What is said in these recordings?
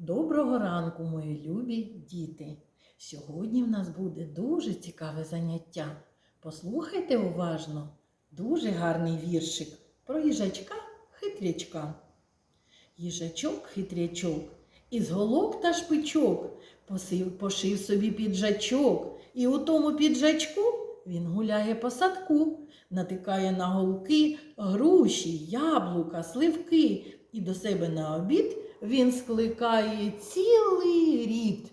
Доброго ранку, мої любі діти! Сьогодні в нас буде дуже цікаве заняття. Послухайте уважно, дуже гарний віршик про їжачка хитрячка. Їжачок хитрячок, із голок та шпичок посив, пошив собі піджачок, і у тому піджачку він гуляє по садку, натикає на голки груші, яблука, сливки, і до себе на обід він скликає цілий рід.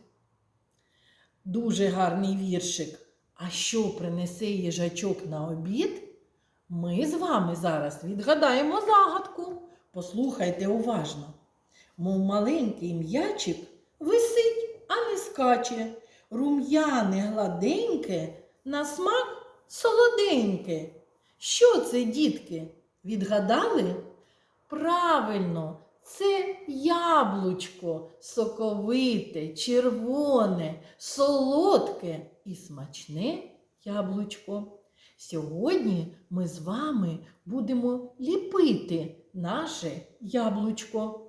Дуже гарний віршик. А що принесе їжачок на обід? Ми з вами зараз відгадаємо загадку. Послухайте уважно. Мов маленький м'ячик висить, а не скаче. Рум'яне гладеньке, на смак солоденьке. Що це, дітки? Відгадали? Правильно, це яблучко соковите, червоне, солодке і смачне яблучко. Сьогодні ми з вами будемо ліпити наше яблучко.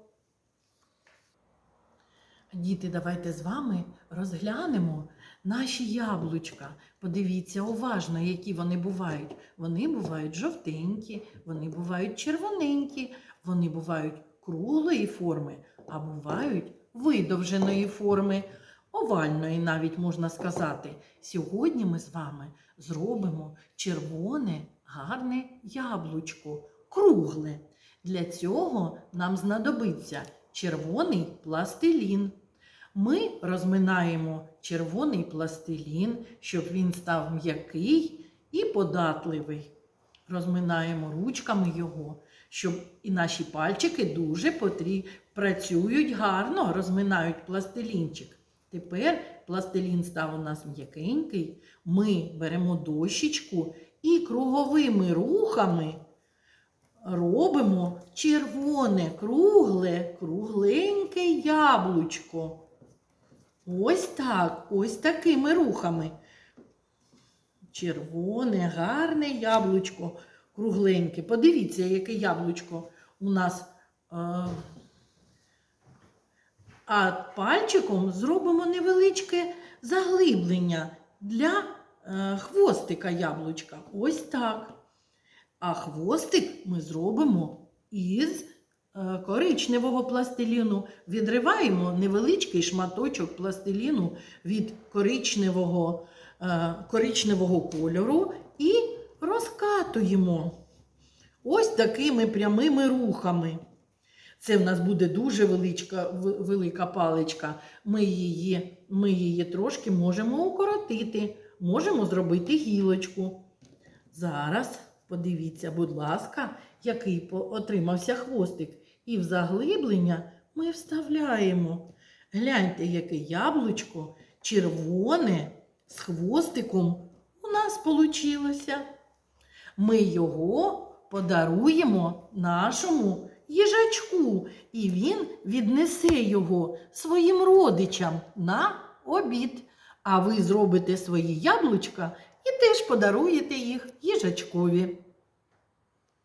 Діти, давайте з вами розглянемо наші яблучка. Подивіться уважно, які вони бувають. Вони бувають жовтенькі, вони бувають червоненькі, вони бувають круглої форми, а бувають видовженої форми, овальної навіть можна сказати. Сьогодні ми з вами зробимо червоне, гарне яблучко, кругле. Для цього нам знадобиться червоний пластилін. Ми розминаємо червоний пластилін, щоб він став м'який і податливий. Розминаємо ручками його, щоб і наші пальчики дуже потрі... працюють гарно, розминають пластилінчик. Тепер пластилін став у нас м'якенький. Ми беремо дощечку і круговими рухами робимо червоне, кругле, кругленьке яблучко. Ось так, ось такими рухами. Червоне, гарне яблучко, кругленьке. Подивіться, яке яблучко у нас. Е а пальчиком зробимо невеличке заглиблення для е хвостика яблучка. Ось так. А хвостик ми зробимо із е, коричневого пластиліну. Відриваємо невеличкий шматочок пластиліну від коричневого, коричневого кольору і розкатуємо ось такими прямими рухами. Це в нас буде дуже величка, велика паличка. Ми її, ми її трошки можемо укоротити, можемо зробити гілочку. Зараз подивіться, будь ласка, який отримався хвостик. І в заглиблення ми вставляємо. Гляньте, яке яблучко червоне з хвостиком у нас вийшло. Ми його подаруємо нашому їжачку, і він віднесе його своїм родичам на обід. А ви зробите свої яблучка і теж подаруєте їх їжачкові.